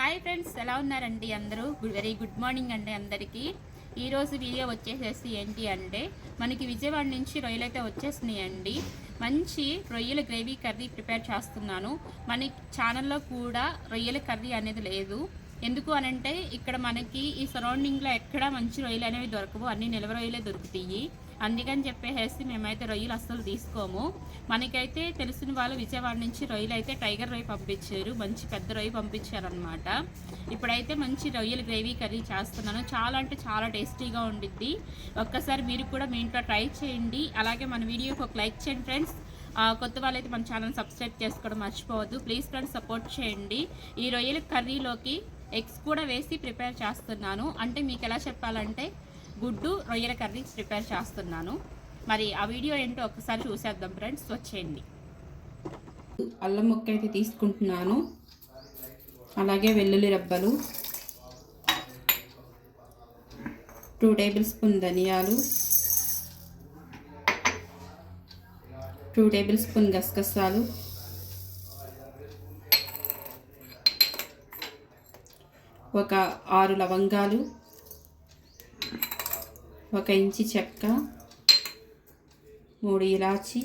Hi friends ఎలా ఉన్నారండి అందరూ? వెరీ గుడ్ మార్నింగ్ అండి అందరికీ. ఈరోజు వీడియో వచ్చేసేసి ఏంటి అంటే మనకి విజయవాడ నుంచి రొయ్యలు అయితే వచ్చేసినాయండి. మంచి రొయ్యల గ్రేవీ కర్రీ ప్రిపేర్ చేస్తున్నాను. మన ఛానల్లో కూడా రొయ్యల కర్రీ అనేది లేదు. ఎందుకు అనంటే ఇక్కడ మనకి ఈ సరౌండింగ్లో ఎక్కడ మంచి రొయ్యలు అనేవి దొరకవు. అన్ని నిలవ రొయ్యలే దొరుకుతాయి. అందుకని చెప్పేసి మేమైతే రొయ్యలు అస్సలు తీసుకోము. మనకైతే తెలిసిన వాళ్ళు విజయవాడ నుంచి రొయ్యలు అయితే టైగర్ రొయ్య పంపించారు. మంచి పెద్ద రొయ్య పంపించారనమాట ఇప్పుడైతే మంచి రొయ్యలు గ్రేవీ కర్రీ చేస్తున్నాను. చాలా అంటే చాలా టేస్టీగా ఉండిద్ది. ఒక్కసారి మీరు కూడా మీ ఇంట్లో ట్రై చేయండి. అలాగే మన వీడియోకి ఒక లైక్ చేయండి ఫ్రెండ్స్. కొత్త వాళ్ళైతే మన ఛానల్ సబ్స్క్రైబ్ చేసుకోవడం మర్చిపోవద్దు. ప్లీజ్ ఫ్రెండ్స్ సపోర్ట్ చేయండి. ఈ రొయ్యల కర్రీలోకి ఎగ్స్ కూడా వేసి ప్రిపేర్ చేస్తున్నాను. అంటే మీకు ఎలా చెప్పాలంటే గుడ్డు రొయ్యల కర్రీ ప్రిపేర్ చేస్తున్నాను. మరి ఆ వీడియో ఏంటో ఒకసారి చూసేద్దాం ఫ్రెండ్స్ వచ్చేయండి. అల్లం ముక్క అయితే తీసుకుంటున్నాను. అలాగే వెల్లుల్లి రబ్బలు. టూ టేబుల్ స్పూన్ ధనియాలు. టూ టేబుల్ స్పూన్ గసగసాలు. ఒక ఆరు లవంగాలు. ఒక ఇంచి చెక్క మూడు ఇలాచి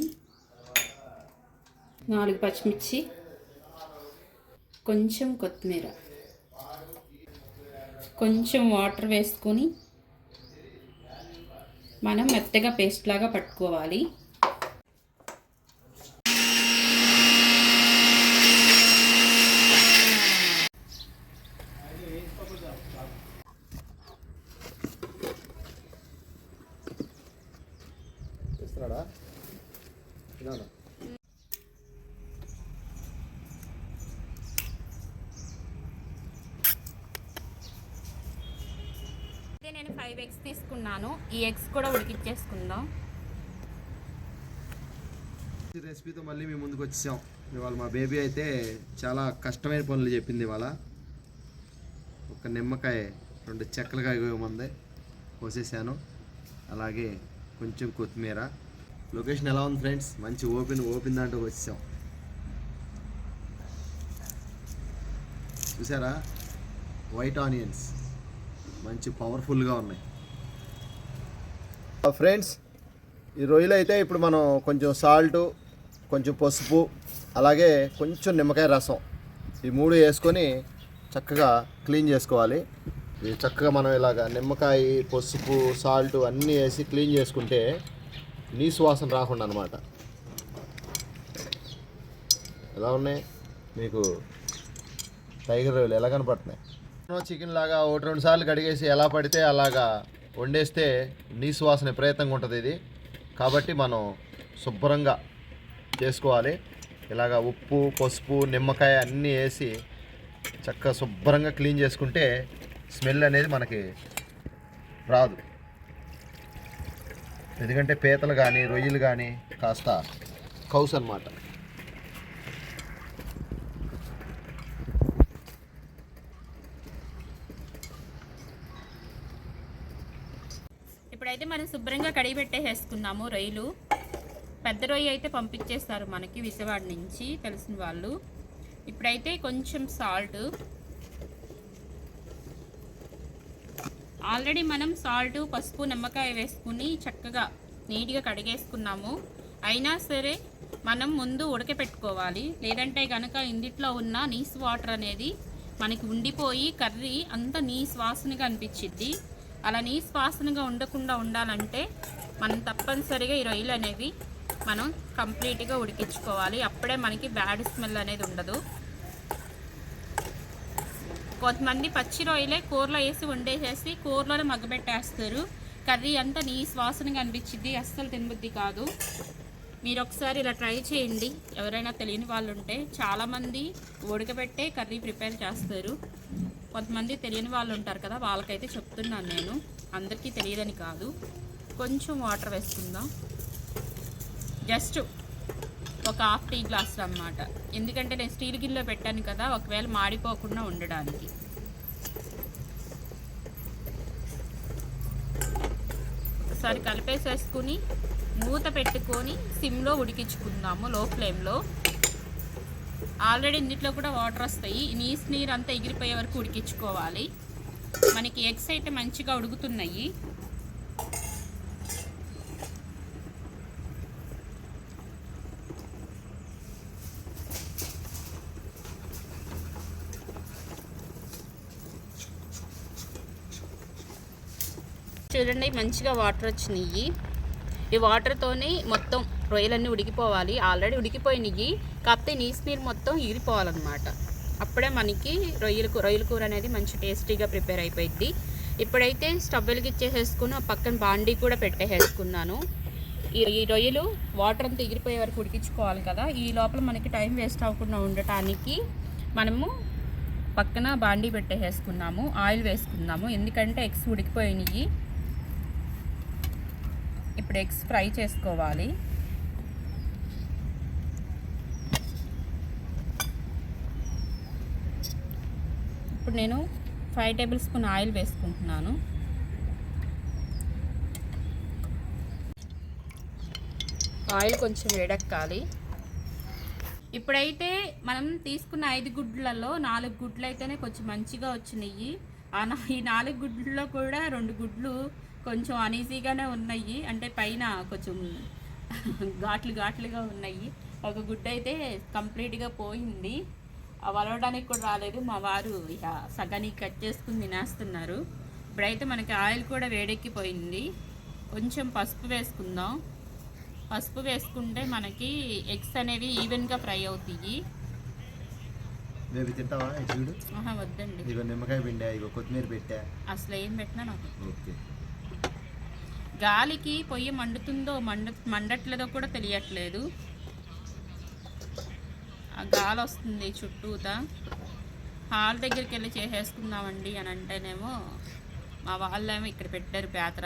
నాలుగు పచ్చిమిర్చి కొంచెం కొత్తిమీర. కొంచెం వాటర్ వేసుకొని మనం మెత్తగా పేస్ట్ లాగా పట్టుకోవాలి. ఇదా అయితే నేను ఫైవ్ ఎగ్స్ తీసుకున్నాను. ఈ ఎగ్స్ కూడా ఉడికిచ్చేసుకుందాం. రెసిపీతో మళ్ళీ మేము ముందుకు వచ్చేసాం. ఇవాళ మా బేబీ అయితే చాలా కష్టమైన పనులు చెప్పింది ఇవాళ. ఒక నిమ్మకాయ రెండు చెక్కలుగా ఇవ్వమంది కోసేసాను. అలాగే కొంచెం కొత్తిమీర లొకేషన్ ఎలా ఉంది ఫ్రెండ్స్? మంచి ఓపెన్ ఓపెన్ దాంట్లో వచ్చాం. చూసారా? వైట్ ఆనియన్స్ మంచి పవర్ఫుల్గా ఉన్నాయి. ఫ్రెండ్స్ ఈ రొయ్యలు అయితే ఇప్పుడు మనం కొంచెం సాల్ట్ కొంచెం పసుపు అలాగే కొంచెం నిమ్మకాయ రసం ఈ మూడు వేసుకొని చక్కగా క్లీన్ చేసుకోవాలి. చక్కగా మనం ఇలాగ నిమ్మకాయ పసుపు సాల్ట్ అన్నీ వేసి క్లీన్ చేసుకుంటే నీసు వాసన రాకుండా అనమాట ఎలా ఉన్నాయి? మీకు టైగర్ రొయ్యలు ఎలా కనపడుతున్నాయి? చికెన్ లాగా ఒకటి రెండు సార్లు కడిగేసి ఎలా పడితే అలాగా వండేస్తే నీసు వాసన విపరీతంగా ఉంటుంది ఇది. కాబట్టి మనం శుభ్రంగా చేసుకోవాలి. ఇలాగా ఉప్పు పసుపు నిమ్మకాయ అన్నీ వేసి చక్కగా శుభ్రంగా క్లీన్ చేసుకుంటే స్మెల్ అనేది మనకి రాదు. ఎందుకంటే పీతలు కానీ రొయ్యలు కానీ కాస్త కౌస్ అన్నమాట. ఇప్పుడైతే మనం శుభ్రంగా కడిగి పెట్టేసేసుకున్నాము రొయ్యలు. పెద్ద రొయ్య అయితే పంపించేస్తారు మనకి విజయవాడ నుంచి తెలిసిన వాళ్ళు. ఇప్పుడైతే కొంచెం సాల్ట్ ఆల్రెడీ మనం సాల్ట్ పసుపు నిమ్మకాయ వేసుకుని చక్కగా నీట్గా కడిగేసుకున్నాము. అయినా సరే మనం ముందు ఉడకపెట్టుకోవాలి. లేదంటే కనుక ఇందిట్లో ఉన్న నీస్ వాటర్ అనేది మనకి ఉండిపోయి కర్రీ అంత నీస్ వాసనగా అనిపించిద్ది. అలా నీస్ వాసనగా ఉండకుండా ఉండాలంటే మనం తప్పనిసరిగా ఈ రొయ్యలు అనేవి మనం కంప్లీట్గా ఉడికించుకోవాలి. అప్పుడే మనకి బ్యాడ్ స్మెల్ అనేది ఉండదు. కొంతమంది పచ్చి రొయ్యలే కూరలో వేసి వండేసేసి కూరలోనే మగ్గబెట్టేస్తారు. కర్రీ అంతా నీ వాసనగా అనిపించింది అస్సలు తినబుద్ధి కాదు. మీరు ఒకసారి ఇలా ట్రై చేయండి. ఎవరైనా తెలియని వాళ్ళు ఉంటే చాలామంది ఉడకబెట్టే కర్రీ ప్రిపేర్ చేస్తారు. కొంతమంది తెలియని వాళ్ళు ఉంటారు కదా వాళ్ళకైతే చెప్తున్నాను నేను. అందరికీ తెలియదని కాదు. కొంచెం వాటర్ వేసుకుందాం. జస్ట్ ఒక హాఫ్ టీ గ్లాస్ అన్నమాట. ఎందుకంటే నేను స్టీల్ గిన్నెలో పెట్టాను కదా ఒకవేళ మాడిపోకుండా ఉండడానికి. ఒకసారి కలిపేసేసుకుని మూత పెట్టుకొని సిమ్లో ఉడికించుకుందాము లో ఫ్లేమ్లో. ఆల్రెడీ ఇందులో కూడా వాటర్ వస్తాయి. నీస్ నీరు అంతా ఎగిరిపోయే వరకు ఉడికించుకోవాలి. మనకి ఎగ్స్ అయితే మంచిగా ఉడుకుతున్నాయి. చూడండి మంచిగా వాటర్ వచ్చినాయి ఈ వాటర్తోనే మొత్తం రొయ్యలన్నీ ఉడికిపోవాలి. ఆల్రెడీ ఉడికిపోయినాయి కాకపోతే నీసు నీరు మొత్తం ఎగిరిపోవాలన్నమాట అప్పుడే మనకి రొయ్యల కూర రొయ్యల కూర అనేది మంచి టేస్టీగా ప్రిపేర్ అయిపోయింది ఇప్పుడైతే స్టవ్ వెలిగిచ్చేసేసుకుని ఆ పక్కన బాండీ కూడా పెట్టేసేసుకున్నాను. ఈ రొయ్యలు వాటర్ అంతా ఎగిరిపోయే వరకు ఉడికించుకోవాలి కదా. ఈ లోపల మనకి టైం వేస్ట్ అవ్వకుండా ఉండటానికి మనము పక్కన బాండీ పెట్టేసేసుకున్నాము. ఆయిల్ వేసుకున్నాము. ఎందుకంటే ఎగ్స్ ఉడికిపోయినాయి ఇప్పుడు ఎగ్స్ ఫ్రై చేసుకోవాలి. ఇప్పుడు నేను ఫైవ్ టేబుల్ స్పూన్ ఆయిల్ వేసుకుంటున్నాను. ఆయిల్ కొంచెం వేడెక్కాలి. ఇప్పుడైతే మనం తీసుకున్న ఐదు గుడ్లలో నాలుగు గుడ్లు అయితేనే కొంచెం మంచిగా వచ్చినాయి. ఆ నా- ఈ నాలుగు గుడ్లలో కూడా రెండు గుడ్లు కొంచెం అనీజీగానే ఉన్నాయి. అంటే పైన కొంచెం ఘాట్లు ఘాట్లుగా ఉన్నాయి. ఒక గుడ్డ అయితే కంప్లీట్గా పోయింది. వలవడానికి కూడా రాలేదు. మా వారు ఇక సగానికి కట్ చేసుకుని తినేస్తున్నారు. ఇప్పుడైతే మనకి ఆయిల్ కూడా వేడెక్కిపోయింది. కొంచెం పసుపు వేసుకుందాం. పసుపు వేసుకుంటే మనకి ఎగ్స్ అనేవి ఈవెన్గా ఫ్రై అవుతాయి. వద్దండి. నిమ్మకాయ కొత్తిమీర పెట్టా. అసలు ఏం పెట్టినా నాకు. ఓకే. గాలికి పొయ్యి మండుతుందో మండ మండట్లేదో కూడా తెలియట్లేదు. ఆ గాలి వస్తుంది చుట్టూతా. హాల్ దగ్గరికి వెళ్ళి చేసేసుకుందామండి అని అంటేనేమో మా వాళ్ళేమో ఇక్కడ పెట్టారు పేతర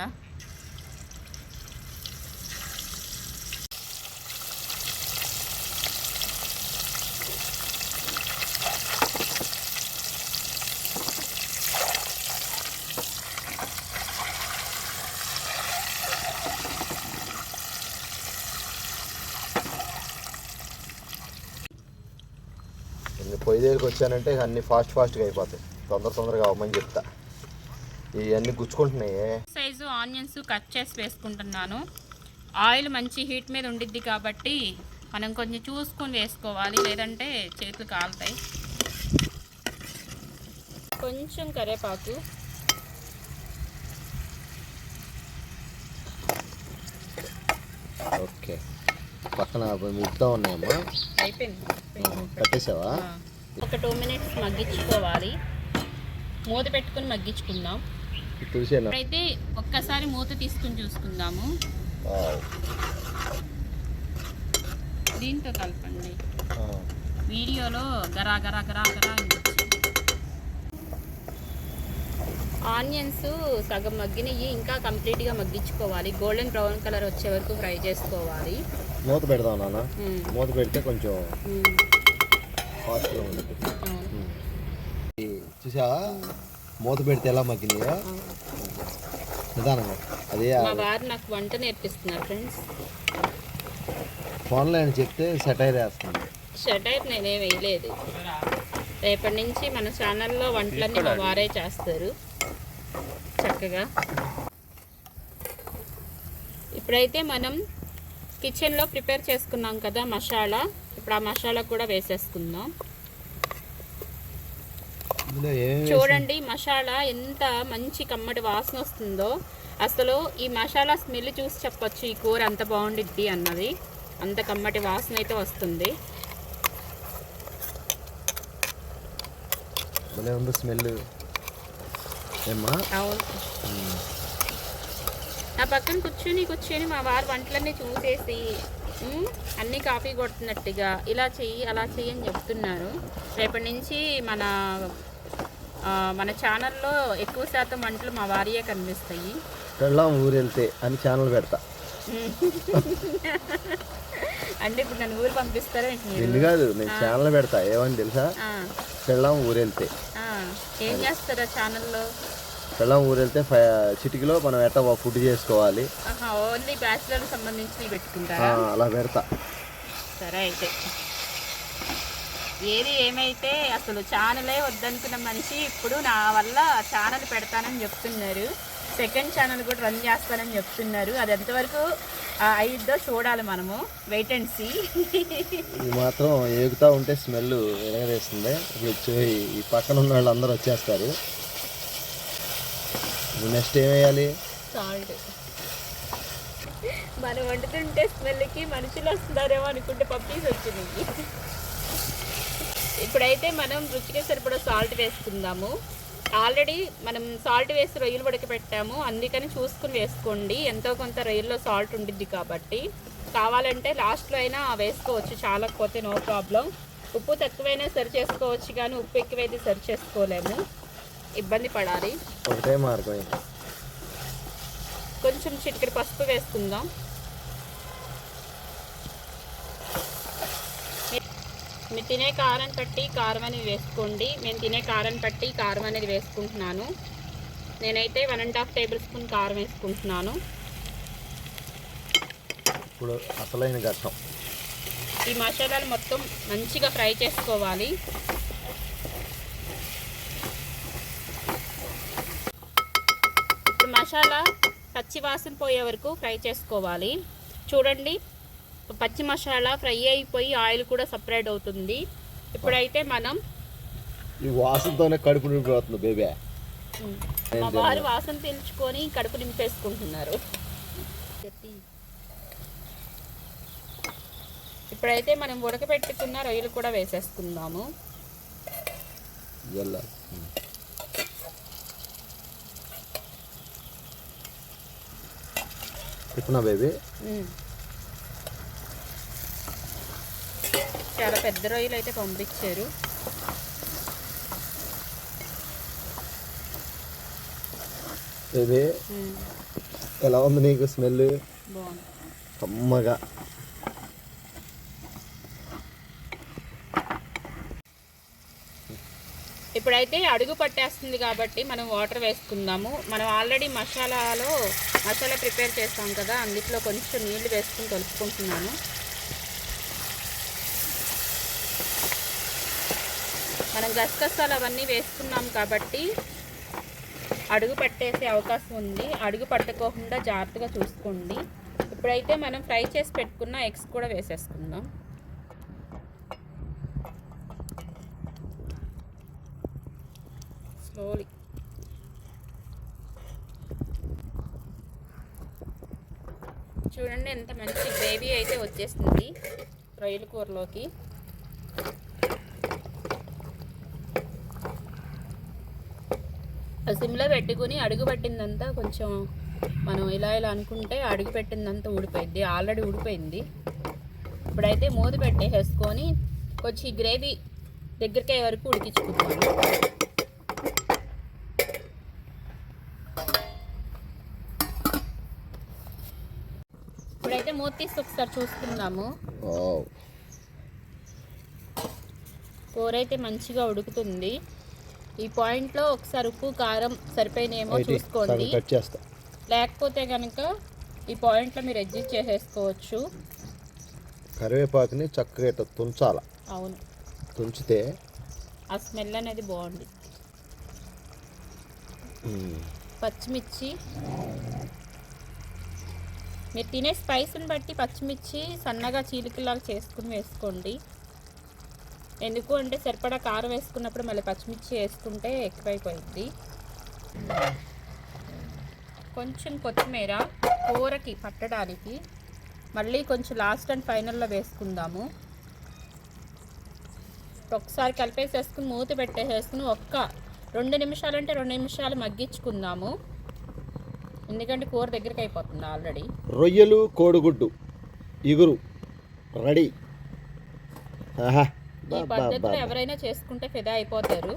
ఇంక పొయ్యి దగ్గరికి వచ్చానంటే అన్ని ఫాస్ట్ ఫాస్ట్గా అయిపోతాయి. తొందర తొందరగా అవ్వమని చెప్తా. ఇవన్నీ గుచ్చుకుంటున్నాయి. సైజు ఆనియన్స్ కట్ చేసి వేసుకుంటున్నాను. ఆయిల్ మంచి హీట్ మీద ఉండిద్ది కాబట్టి మనం కొంచెం చూసుకొని వేసుకోవాలి. లేదంటే చేతులు కాలుతాయి. కొంచెం కరేపాకు ఓకే. పక్కన ముద్దా ఉన్నాయమ్మా. అయిపోయింది. కట్టేసావా? ఆ, ఒక టూ మినిట్స్ మగ్గించుకోవాలి. మూత పెట్టుకుని మగ్గించుకుందాం. ఇప్పుడైతే ఒక్కసారి మూత తీసుకుని చూసుకుందాము. దీంతో కలపండి. వీడియోలో గరా గరా గరా గరా. ఆనియన్స్ సగం మగ్గినవి ఇంకా కంప్లీట్గా మగ్గించుకోవాలి. గోల్డెన్ బ్రౌన్ కలర్ వచ్చే వరకు ఫ్రై చేసుకోవాలి. మూత పెడదాం నాన్న. మూత పెడితే కొంచెం అవును. చూసా మూత పెడితే ఎలా మగ్గినాయో? నిదానంగా. అదే మా వారు నాకు వంట నేర్పిస్తున్నారు ఫ్రెండ్స్. ఫోన్లో అని చెప్తే సెటైర్ వేస్తుంది. షటైర్ నేనే వేయలేదు. రేపటి నుంచి మన ఛానల్లో వంటలన్నీ మా వారే చేస్తారు. చక్కగా. ఇప్పుడైతే మనం కిచెన్లో ప్రిపేర్ చేసుకున్నాం కదా మసాలా. ఇప్పుడు ఆ మసాలా కూడా వేసేసుకుందాం. చూడండి మసాలా ఎంత మంచి కమ్మటి వాసన వస్తుందో. అసలు ఈ మసాలా స్మెల్ చూసి చెప్పొచ్చు ఈ కూర అంత బాగుండిద్ది అన్నది. అంత కమ్మటి వాసన అయితే వస్తుంది. స్మెల్. అవును. నా పక్కన కూర్చొని కూర్చొని మా వారు వంటలన్నీ చూసేసి "ఉమ్, అన్నీ కాఫీ కొడుతున్నట్టుగా ఇలా చెయ్యి అలా చెయ్యి అని చెప్తున్నారు. రేపటి నుంచి మన మన ఛానల్లో ఎక్కువ శాతం వంటలు మా వారియే కనిపిస్తాయి. వెళ్ళాం ఊరు వెళ్తే అని ఛానల్ పెడతా. అంటే ఇప్పుడు నన్ను ఊరు పంపిస్తారా నిన్ను కాదు నేను ఛానల్ పెడతా ఏమని తెలుసా? ఆ, పెళ్ళాం ఊరు వెళ్తే ఆ, ఏం చేస్తారా ఛానల్లో? పెళ్ళాం ఊరు వెళ్తే చిటికలో మనం ఎట్లా ఫుడ్ చేసుకోవాలి. ఓన్లీ బ్యాచిలర్ సంబంధించి పెట్టుకుంటారా? అలా పెడతా. సరే అయితే. ఏది ఏమైతే అసలు ఛానలే వద్దనుకున్న మనిషి ఇప్పుడు నా వల్ల ఛానల్ పెడతానని చెప్తున్నారు. సెకండ్ ఛానల్ కూడా రన్ చేస్తానని చెప్తున్నారు. అది ఎంతవరకు అయిద్దో చూడాలి మనము. వెయిట్ అండ్ సీ మాత్రం ఏగుతూ ఉంటే స్మెల్ ఎరగదేస్తుంది ఈ పక్కన ఉన్న వాళ్ళు అందరూ వచ్చేస్తారు. నెక్స్ట్ ఏం వేయాలి? సాల్ట్. మనం వండుతుంటే స్మెల్కి మనుషులు వస్తున్నారేమో అనుకుంటే పప్పీస్ వచ్చినాయి. ఇప్పుడైతే మనం రుచికి సరిపడా సాల్ట్ వేసుకుందాము. ఆల్రెడీ మనం సాల్ట్ వేసి రొయ్యలు ఉడకపెట్టాము. అందుకని చూసుకుని వేసుకోండి. ఎంతో కొంత రొయ్యల్లో సాల్ట్ ఉండిద్ది కాబట్టి. కావాలంటే లాస్ట్లో అయినా వేసుకోవచ్చు. చాలకపోతే నో ప్రాబ్లం ఉప్పు తక్కువైనా సరి చేసుకోవచ్చు కానీ ఉప్పు ఎక్కువైతే సరి చేసుకోలేము. ఇబ్బంది పడాలి. ఒకటే మార్గం. కొంచెం చిటికెడు పసుపు వేసుకుందాం. మీ- మీరు తినే కారం పట్టి కారం అనేది వేసుకోండి. నేను తినే కారం పట్టి కారం అనేది వేసుకుంటున్నాను. నేనైతే one and half tablespoon కారం వేసుకుంటున్నాను. ఇప్పుడు అసలైన ఘట్టం. ఈ మసాలాలు మొత్తం మంచిగా ఫ్రై చేసుకోవాలి. మసాలా పచ్చి వాసన పోయే వరకు ఫ్రై చేసుకోవాలి. చూడండి పచ్చి మసాలా ఫ్రై అయిపోయి ఆయిల్ కూడా సపరేట్ అవుతుంది. ఇప్పుడైతే మనం ఈ వాసనతోనే కడుపు నిండిపోతుంది బేబీ. మా వారు వాసన తెలుసుకొని కడుపు నింపేసుకుంటున్నారు. ఇప్పుడైతే మనం ఉడకపెట్టుకున్న రొయ్యలు కూడా వేసేసుకుందాము. ఇప్పుడు బేబీ. చాలా పెద్ద రొయ్యలు అయితే పంపించారు. బేబీ. ఎలా ఉంది నీకు స్మెల్? కమ్మగా. ఇప్పుడైతే అడుగు పట్టేస్తుంది కాబట్టి మనం వాటర్ వేసుకుందాము. మనం ఆల్రెడీ మసాలాలో మసాలా ప్రిపేర్ చేస్తాం కదా అందులో కొంచెం నీళ్ళు వేసుకుని కలుపుకుంటున్నాను. మనం గసగసాలు అవన్నీ వేసుకున్నాం కాబట్టి అడుగు పట్టేసే అవకాశం ఉంది. అడుగు పట్టుకోకుండా జాగ్రత్తగా చూసుకోండి. ఇప్పుడైతే మనం ఫ్రై చేసి పెట్టుకున్న ఎగ్స్ కూడా వేసేసుకుందాం. స్లోలీ. చూడండి ఎంత మంచి గ్రేవీ అయితే వచ్చేస్తుంది రొయ్యల కూరలోకి. ఆ సిమ్లో పెట్టుకుని అడుగు పట్టిందంతా కొంచెం మనం ఇలా ఇలా అనుకుంటే అడుగు పెట్టిందంతా ఊడిపోయింది ఆల్రెడీ ఊడిపోయింది. ఇప్పుడైతే మూత పెట్టేసేసుకొని కొంచెం ఈ గ్రేవీ దగ్గరికి అయ్యే వరకు ఉడికించుకుంటాను ఇప్పుడైతే మూత తీసి ఒకసారి చూసుకుందాము. కూర అయితే మంచిగా ఉడుకుతుంది. ఈ పాయింట్లో ఒకసారి ఉప్పు కారం సరిపోయినేమో చూసుకోండి. లేకపోతే కనుక ఈ పాయింట్లో మీరు అడ్జస్ట్ చేసేసుకోవచ్చు. కరివేపాకుని చక్కగా ఇట్లా తుంచాల. అవును. తుంచితే ఆ స్మెల్ అనేది బాగుంది. పచ్చిమిర్చి. మీరు తినే స్పైస్ని బట్టి పచ్చిమిర్చి సన్నగా చీలికలాగా చేసుకుని వేసుకోండి. ఎందుకు అంటే సరిపడా కారం వేసుకున్నప్పుడు మళ్ళీ పచ్చిమిర్చి వేసుకుంటే ఎక్కువైపోయింది. కొంచెం కొత్తిమీర కూరకి పట్టడానికి మళ్ళీ కొంచెం లాస్ట్ అండ్ ఫైనల్లో వేసుకుందాము. ఒకసారి కలిపేసేసుకుని మూత పెట్టేసేసుకుని ఒక్క రెండు నిమిషాలు అంటే రెండు నిమిషాలు మగ్గించుకుందాము. ఎందుకంటే కూర దగ్గరికి అయిపోతుంది ఆల్రెడీ. రొయ్యలు కోడిగుడ్డు ఇగురు రెడీ. ఈ పద్ధతిలో. ఎవరైనా చేసుకుంటే ఫిదా అయిపోతారు.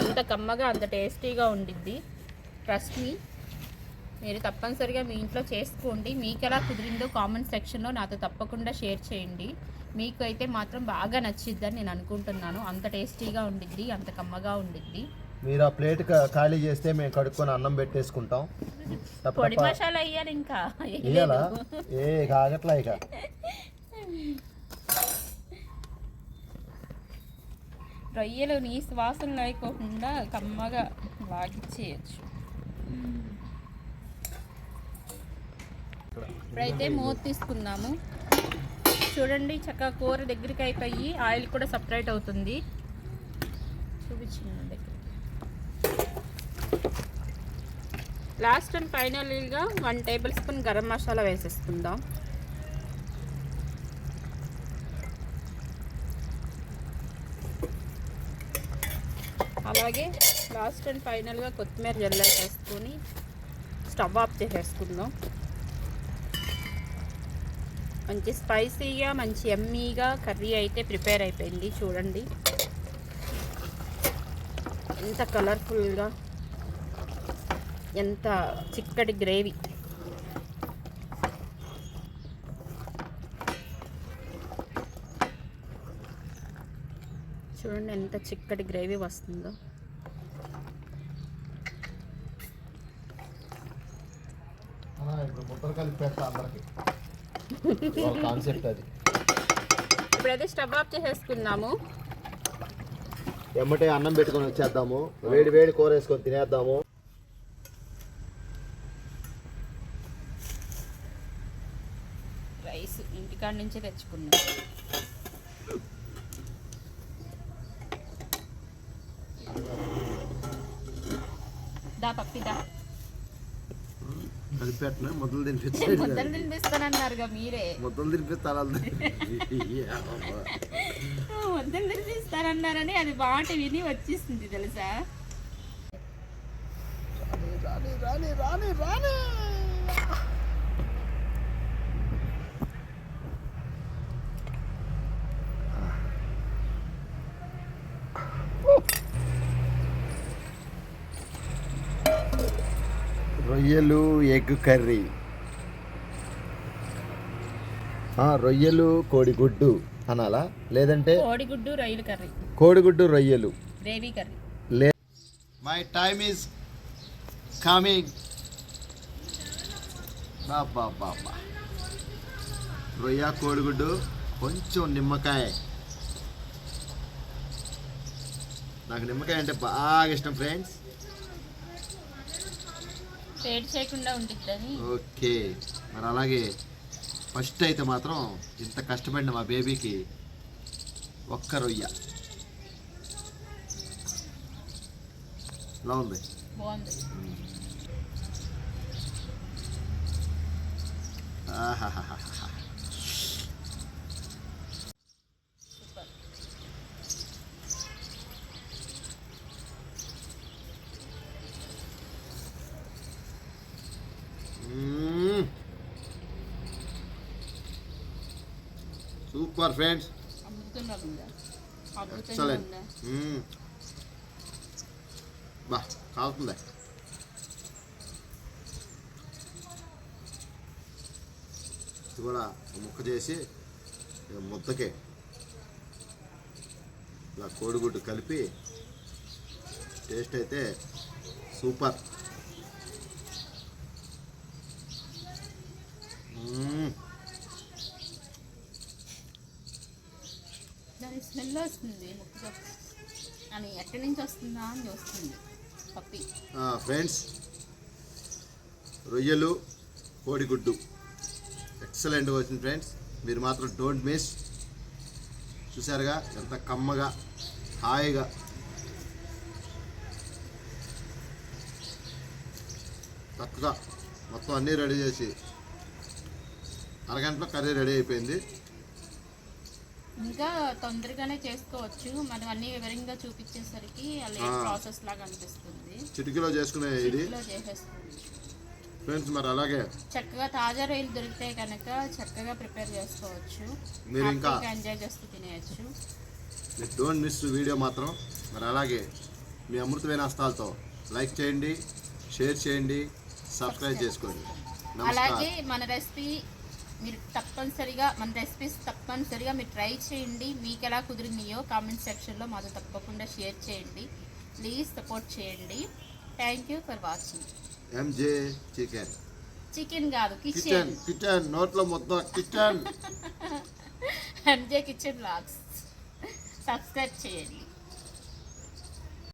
అంత కమ్మగా అంత టేస్టీగా ఉండిద్ది. ట్రస్ట్ మీ మీరు తప్పనిసరిగా మీ ఇంట్లో చేసుకోండి. మీకు ఎలా కుదిరిందో కామెంట్ సెక్షన్లో నాతో తప్పకుండా షేర్ చేయండి. మీకు అయితే మాత్రం బాగా నచ్చిద్దని నేను అనుకుంటున్నాను. అంత టేస్టీగా ఉండిద్ది అంత కమ్మగా ఉండిద్ది. మీరు ఆ ప్లేట్ ఖాళీ చేస్తే మేము కడుక్కొని అన్నం పెట్టేసుకుంటాం. పొడి మసాలా వేయాలి ఇంకా. ఇయ్యాలా? ఏ కాగట్లా ఇక. రొయ్యలు నీ శ్వాసన లేకోకుండా కమ్మగా లాగిచ్చేయచ్చు ఇప్పుడైతే మూత తీసుకుందాము. చూడండి చక్కగా కూర దగ్గరికి అయిపోయి ఆయిల్ కూడా సపరేట్ అవుతుంది. చూపించింది దగ్గర లాస్ట్ అండ్ ఫైనల్గా one tablespoon garam masala వేసేసుకుందాం. అలాగే లాస్ట్ అండ్ ఫైనల్గా కొత్తిమీర జల్లెడ వేసుకొని స్టవ్ ఆఫ్ చేసేసుకుందాం. మంచి స్పైసీగా మంచి ఎమ్మీగా కర్రీ అయితే ప్రిపేర్ అయిపోయింది. చూడండి. ఎంత కలర్ఫుల్గా ఎంత చిక్కటి గ్రేవీ. చూడండి ఎంత చిక్కటి గ్రేవీ వస్తుందో. ఇప్పుడైతే స్టవ్ ఆఫ్ చేసేసుకుందాము. ఎమ్మటే అన్నం పెట్టుకొని వచ్చేద్దాము. వేడి వేడి కూర వేసుకొని తినేద్దాము రైస్ ఇంటికాడ నుంచే తెచ్చుకున్నాం. దా పప్పి దా. ముద్దలు తినిపిస్తానన్నారుగా మీరే. ముద్దలు తినిపిస్తారు? ముద్దలు తినిపిస్తానన్నారని అది మాట విని వచ్చేసింది తెలుసా? రాని రాని రాని రాని. రొయ్యలు ఎగ్ కర్రీ. ఆ, రొయ్యలు కోడిగుడ్డు అనాలా? లేదంటే కోడిగుడ్డు రొయ్యలు కర్రీ. కోడిగుడ్డు రొయ్యలు. Gravy curry. లే మై టైమ్ ఈజ్ కమింగ్ బాబా బాబా రొయ్య కోడిగుడ్డు కొంచెం నిమ్మకాయ. నాకు నిమ్మకాయ అంటే బాగా ఇష్టం ఫ్రెండ్స్ చేయకుండా ఉంటుందని ఓకే. మరి అలాగే ఫస్ట్ అయితే మాత్రం ఇంత కష్టపడిన మా బేబీకి ఒక్క రొయ్య. ఎలా ఉంది? బాగుంది. ఆహాహాహాహా. సూపర్ మ్మ్. Super friends excellent. బా కావుతుందా ఇది కూడా ముక్క చేసి ముద్దకే ఇలా కోడిగుడ్డు కలిపి టేస్ట్ అయితే సూపర్. మ్మ్. స్మెల్ వస్తుంది అని ఎక్కడి నుంచి వస్తుందా అని చూస్తుంది పప్పి. ఫ్రెండ్స్ రొయ్యలు కోడిగుడ్డు. ఎక్సలెంట్ వచ్చింది ఫ్రెండ్స్ మీరు మాత్రం డోంట్ మిస్ చూసారుగా ఎంత కమ్మగా హాయిగా. చక్కగా మొత్తం అన్నీ రెడీ చేసి అరగంటలో కర్రీ రెడీ అయిపోయింది. ఇంకా తొందరగానే చేసుకోవచ్చు. మనం అన్ని వివరంగా చూపించేసరికి అలా. ప్రాసెస్ లాగా అనిపిస్తుంది. చిటికీలో చేసుకునే ఇది? ఫ్రెండ్స్ మరి అలాగే. చక్కగా తాజా రొయ్యలు దొరికితే కనుక చక్కగా ప్రిపేర్ చేసుకోవచ్చు. మీరు ఇంకా ఎంజాయ్ చేస్తూ తినేయచ్చు. మీరు డోంట్ మిస్ వీడియో మాత్రం. మరి అలాగే మీ అమృతమైన హస్తాలతో లైక్ చేయండి షేర్ చేయండి సబ్స్క్రైబ్ చేసుకోండి. అలాగే మన రెసిపీ మీరు తప్పనిసరిగా మన రెసిపీస్ తప్పనిసరిగా మీరు ట్రై చేయండి. మీకు ఎలా కుదిరినాయో కామెంట్ సెక్షన్లో మాతో తప్పకుండా షేర్ చేయండి. ప్లీజ్ సపోర్ట్ చేయండి. Thank you for watching MJ chicken chicken కాదు కిచెన్ కిచెన్ నోట్లో మొత్తం kitchen MJ kitchen blogs subscribe చేయండి.